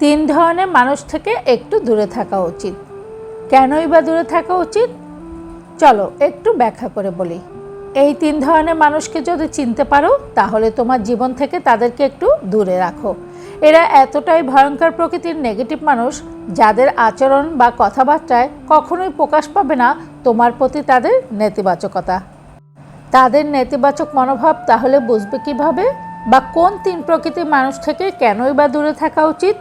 তিন ধরনের মানুষ থেকে একটু দূরে থাকা উচিত। কেনই বা দূরে থাকা উচিত? চলো একটু ব্যাখ্যা করে বলি। এই তিন ধরনের মানুষকে যদি চিনতে পারো, তাহলে তোমার জীবন থেকে তাদেরকে একটু দূরে রাখো। এরা এতটাই ভয়ঙ্কর প্রকৃতির নেগেটিভ মানুষ, যাদের আচরণ বা কথাবার্তায় কখনোই প্রকাশ পাবে না তোমার প্রতি তাদের নেতিবাচকতা। তাদের নেতিবাচক মনোভাব তাহলে বুঝবে কীভাবে? বা কোন তিন প্রকৃতির মানুষ থেকে কেনই বা দূরে থাকা উচিত?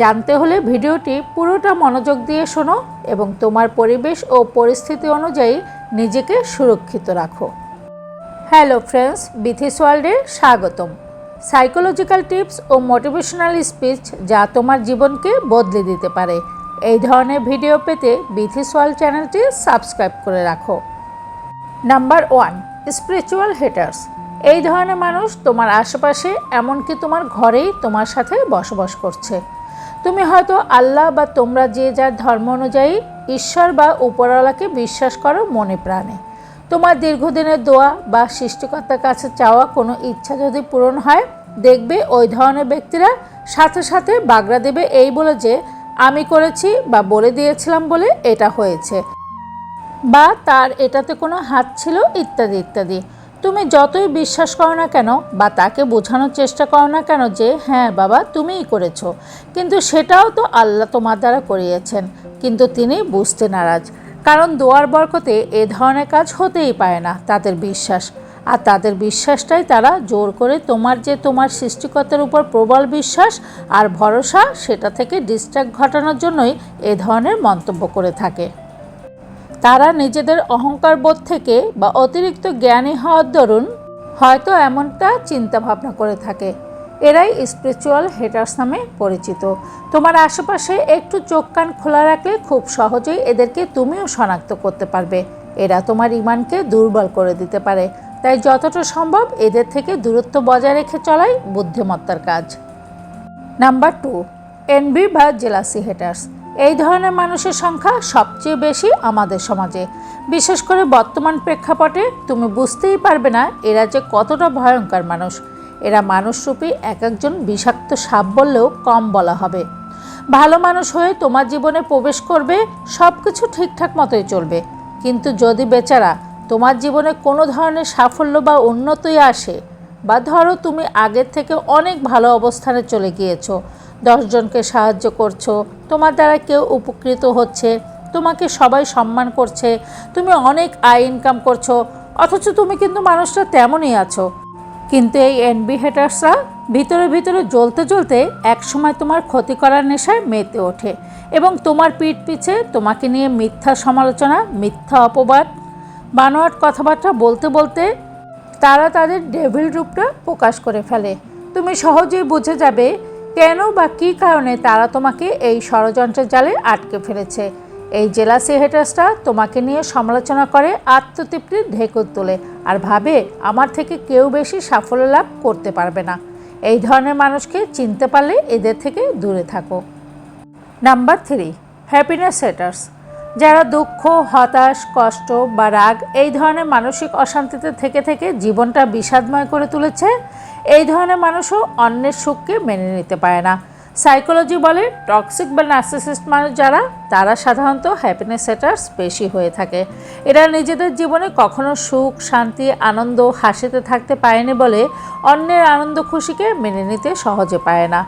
জানতে হলে ভিডিওটি পুরোটা মনোযোগ দিয়ে শোনো এবং তোমার পরিবেশ ও পরিস্থিতি অনুযায়ী নিজেকে সুরক্ষিত রাখো। হ্যালো ফ্রেন্ডস, বিথিস ওয়ার্ল্ডে স্বাগতম। সাইকোলজিক্যাল টিপস ও মোটিভেশনাল স্পিচ যা তোমার জীবনকে বদলে দিতে পারে। এই ধরনের ভিডিও পেতে বিথিস ওয়ার্ল্ড চ্যানেলটি সাবস্ক্রাইব করে রাখো। Number one, spiritual haters. এই ধরনের মানুষ তোমার আশেপাশে, এমনকি তোমার ঘরেই তোমার সাথে বসবাস করছে। তুমি হয়তো আল্লাহ বা তোমরা যে যার ধর্ম অনুযায়ী ঈশ্বর বা উপরওয়ালাকে বিশ্বাস করো মনে প্রাণে। তোমার দীর্ঘদিনের দোয়া বা সৃষ্টিকর্তার কাছে চাওয়া কোনো ইচ্ছা যদি পূরণ হয়, দেখবে ওই ধরনের ব্যক্তিরা সাথে সাথে বাগড়া দেবে এই বলে যে, আমি করেছি বা বলে দিয়েছিলাম বলে এটা হয়েছে বা তার এটাতে কোনো হাত ছিল ইত্যাদি ইত্যাদি। তুমি যতই বিশ্বাস করো না কেন বা তাকে বোঝানোর চেষ্টা করো না কেন যে হ্যাঁ বাবা, তুমিই করেছ। কিন্তু সেটাও তো আল্লাহ তোমার দ্বারা করিয়েছেন। কিন্তু তিনি বুঝতে নারাজ। কারণ দোয়ার বরকতে এ ধরনের কাজ হতেই পারে না তাদের বিশ্বাস। আর তাদের বিশ্বাসটাই তারা জোর করে তোমার যে তোমার সৃষ্টিকর্তার উপর প্রবল বিশ্বাস আর ভরসা, সেটা থেকে ডিস্ট্র্যাক্ট ঘটানোর জন্যই এ ধরনের মন্তব্য করে থাকে। তারা নিজেদের অহংকার বোধ থেকে বা অতিরিক্ত জ্ঞানী হওয়ার দরুন হয়তো এমনটা চিন্তা ভাবনা করে থাকে। এরাই স্পিরিচুয়াল হেটার্স নামে পরিচিত। তোমার আশেপাশে একটু চোখ কান খোলা রাখলে খুব সহজেই এদেরকে তুমিও শনাক্ত করতে পারবে। এরা তোমার ইমানকে দুর্বল করে দিতে পারে। তাই যতটা সম্ভব এদের থেকে দূরত্ব বজায় রেখে চলাই বুদ্ধিমত্তার কাজ। নাম্বার টু এনবি বা জেলাসি হেটার্স এই ধরনের মানুষের সংখ্যা সবচেয়ে বেশি আমাদের সমাজে। বিশেষ করে বর্তমান প্রেক্ষাপটে তুমি বুঝতেই পারবে না এরা যে কতটা ভয়ঙ্কর মানুষ। এরা মানুষরূপী এক একজন বিষাক্ত সাপ বললেও কম বলা হবে। ভালো মানুষ হয়ে তোমার জীবনে প্রবেশ করবে সব কিছু ঠিকঠাক মতোই চলবে। কিন্তু যদি বেচারা তোমার জীবনে কোনো ধরনের সাফল্য বা উন্নতি আসে, বা ধরো তুমি আগের থেকে অনেক ভালো অবস্থানে চলে গিয়েছো দশজনকে সাহায্য করছ। তোমার দ্বারা কেউ উপকৃত হচ্ছে। তোমাকে সবাই সম্মান করছে। তুমি অনেক আয় ইনকাম করছ। অথচ তুমি কিন্তু মানুষটা তেমনই আছো। কিন্তু এই এনবি হেটার্সরা ভিতরে ভিতরে জ্বলতে জ্বলতে একসময় তোমার ক্ষতি করার নেশায় মেতে ওঠে এবং তোমার পিঠ পিছে তোমাকে নিয়ে মিথ্যা সমালোচনা, মিথ্যা অপবাদ, বানোয়াট কথাবার্তা বলতে বলতে তারা তাদের ডেভিল রূপটা প্রকাশ করে ফেলে। তুমি সহজেই বুঝে যাবে কেন বা কী কারণে তারা তোমাকে এই ষড়যন্ত্রের জালে আটকে ফেলেছে? এই জেলাসি হেটার্সটা তোমাকে নিয়ে সমালোচনা করে আত্মতৃপ্তির ঢেকুর তোলে আর ভাবে আমার থেকে কেউ বেশি সাফল্য লাভ করতে পারবে না। এই ধরনের মানুষকে চিনতে পারলে এদের থেকে দূরে থাকো। নাম্বার থ্রি, হ্যাপিনেস হেটার্স যারা দুঃখ, হতাশ, কষ্ট বা রাগ এই ধরনের মানসিক অশান্তিতে থেকে থেকে জীবনটা বিষাদময় করে তুলেছে ধরনের মানুষও অন্যের সুখকে মেনে নিতে পারে না। সাইকোলজি বলে টক্সিক বা নার্সিসিস্ট মানুষ যারা, তারা সাধারণত হ্যাপিনেস সেটার্স বেশি হয়ে থাকে। এরা নিজেদের জীবনে কখনো সুখ, শান্তি, আনন্দ, হাসিতে থাকতে পারেনি বলে অন্যের আনন্দ খুশিকে মেনে নিতে সহজে পায় না।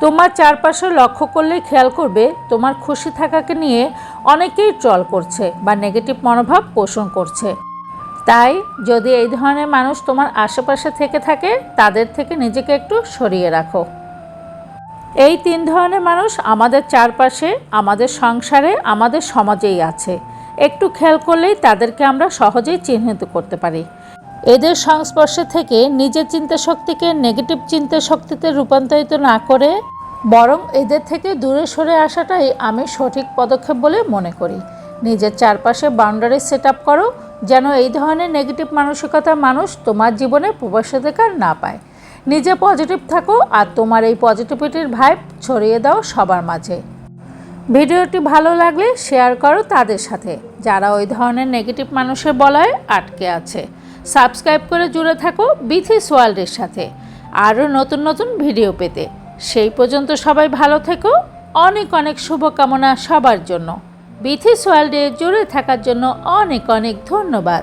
তোমার চারপাশে লক্ষ্য করলেই খেয়াল করবে, তোমার খুশি থাকাকে নিয়ে অনেকেই ট্রল করছে বা নেগেটিভ মনোভাব পোষণ করছে। তাই যদি এই ধরনের মানুষ তোমার আশেপাশে থেকে থাকে, তাদের থেকে নিজেকে একটু সরিয়ে রাখো। এই তিন ধরনের মানুষ আমাদের চারপাশে, আমাদের সংসারে, আমাদের সমাজেই আছে। একটু খেয়াল করলেই তাদেরকে আমরা সহজেই চিহ্নিত করতে পারি। এদের সংস্পর্শে থেকে নিজের চিন্তা শক্তিকে নেগেটিভ চিন্তা শক্তিতে রূপান্তরিত না করে, বরং এদের থেকে দূরে সরে আসাটাই আমি সঠিক পদক্ষেপ বলে মনে করি। নিজের চারপাশে বাউন্ডারি সেট আপ করো যেন এই ধরনের নেগেটিভ মানসিকতা মানুষ তোমার জীবনে প্রবেশাধিকার না পায়। নিজে পজিটিভ থাকো আর তোমার এই পজিটিভিটির ভাইব ছড়িয়ে দাও সবার মাঝে। ভিডিওটি ভালো লাগলে শেয়ার করো তাদের সাথে, যারা ওই ধরনের নেগেটিভ মানুষের বলয়ে আটকে আছে। সাবস্ক্রাইব করে জুড়ে থাকো বিথিস ওয়ার্ল্ডের সাথে। আরও নতুন নতুন ভিডিও পেতে। সেই পর্যন্ত সবাই ভালো থেকো। অনেক অনেক শুভকামনা সবার জন্য। বিথিস ওয়ার্ল্ডে জুড়ে থাকার জন্য অনেক অনেক ধন্যবাদ।